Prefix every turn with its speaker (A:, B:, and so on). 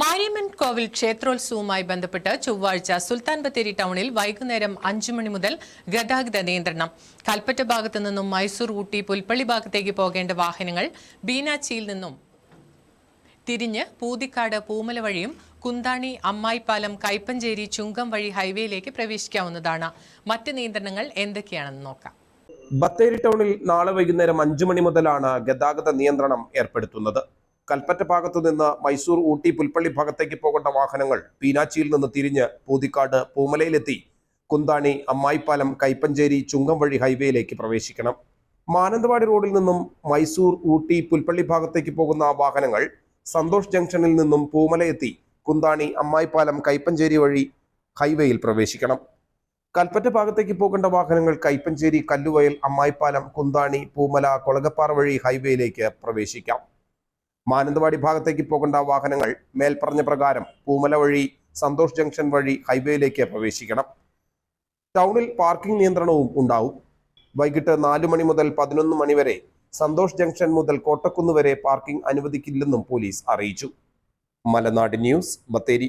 A: മാരിയമ്മൻ കോവിൽ ക്ഷേത്രോത്സവവുമായി ബന്ധപ്പെട്ട് ചൊവ്വാഴ്ച സുൽത്താൻ ബത്തേരി ടൗണിൽ വൈകുന്നേരം അഞ്ചു മണി മുതൽ ഗതാഗത നിയന്ത്രണം. കൽപ്പറ്റ ഭാഗത്തു നിന്നും മൈസൂർ ഊട്ടി പുൽപ്പള്ളി ഭാഗത്തേക്ക് പോകേണ്ട വാഹനങ്ങൾ ബീനാച്ചിയിൽ നിന്നും തിരിഞ്ഞ് പൂതിക്കാട് പൂമല വഴിയും കുന്താണി അമ്മായിപ്പാലം കൈപ്പഞ്ചേരി ചുങ്കം വഴി ഹൈവേയിലേക്ക് പ്രവേശിക്കാവുന്നതാണ്. മറ്റ് നിയന്ത്രണങ്ങൾ എന്തൊക്കെയാണെന്ന് നോക്കാം.
B: ബത്തേരി ടൗണിൽ നാളെ വൈകുന്നേരം അഞ്ചു മണി മുതലാണ് ഗതാഗത നിയന്ത്രണം ഏർപ്പെടുത്തുന്നത്. കൽപ്പറ്റ ഭാഗത്തു നിന്ന് മൈസൂർ ഊട്ടി പുൽപ്പള്ളി ഭാഗത്തേക്ക് പോകേണ്ട വാഹനങ്ങൾ പീനാച്ചിയിൽ നിന്ന് തിരിഞ്ഞ് പൂതിക്കാട് പൂമലയിലെത്തി. കുന്താണി അമ്മായിപ്പാലം കൈപ്പഞ്ചേരി ചുങ്കം വഴി ഹൈവേയിലേക്ക് പ്രവേശിക്കണം. മാനന്തവാടി റോഡിൽ നിന്നും മൈസൂർ ഊട്ടി പുൽപ്പള്ളി ഭാഗത്തേക്ക് പോകുന്ന വാഹനങ്ങൾ സന്തോഷ് ജംഗ്ഷനിൽ നിന്നും പൂമലയെത്തി കുന്താണി അമ്മായിപ്പാലം കൈപ്പഞ്ചേരി വഴി ഹൈവേയിൽ പ്രവേശിക്കണം. കൽപ്പറ്റ ഭാഗത്തേക്ക് പോകേണ്ട വാഹനങ്ങൾ കൈപ്പഞ്ചേരി കല്ലുവയൽ അമ്മായിപ്പാലം കുന്താണി പൂമല കൊളകപ്പാറ വഴി ഹൈവേയിലേക്ക് പ്രവേശിക്കാം. മാനന്തവാടി ഭാഗത്തേക്ക് പോകേണ്ട വാഹനങ്ങൾ മേൽപ്പറഞ്ഞ പ്രകാരം പൂമല വഴി സന്തോഷ് ജംഗ്ഷൻ വഴി ഹൈവേയിലേക്ക് പ്രവേശിക്കണം. ടൗണിൽ പാർക്കിംഗ് നിയന്ത്രണവും ഉണ്ടാവും. വൈകിട്ട് നാലു മണി മുതൽ പതിനൊന്ന് മണി വരെ സന്തോഷ് ജംഗ്ഷൻ മുതൽ കോട്ടക്കുന്ന് വരെ പാർക്കിംഗ് അനുവദിക്കില്ലെന്നും പോലീസ് അറിയിച്ചു. മലനാട് ന്യൂസ് ബത്തേരി.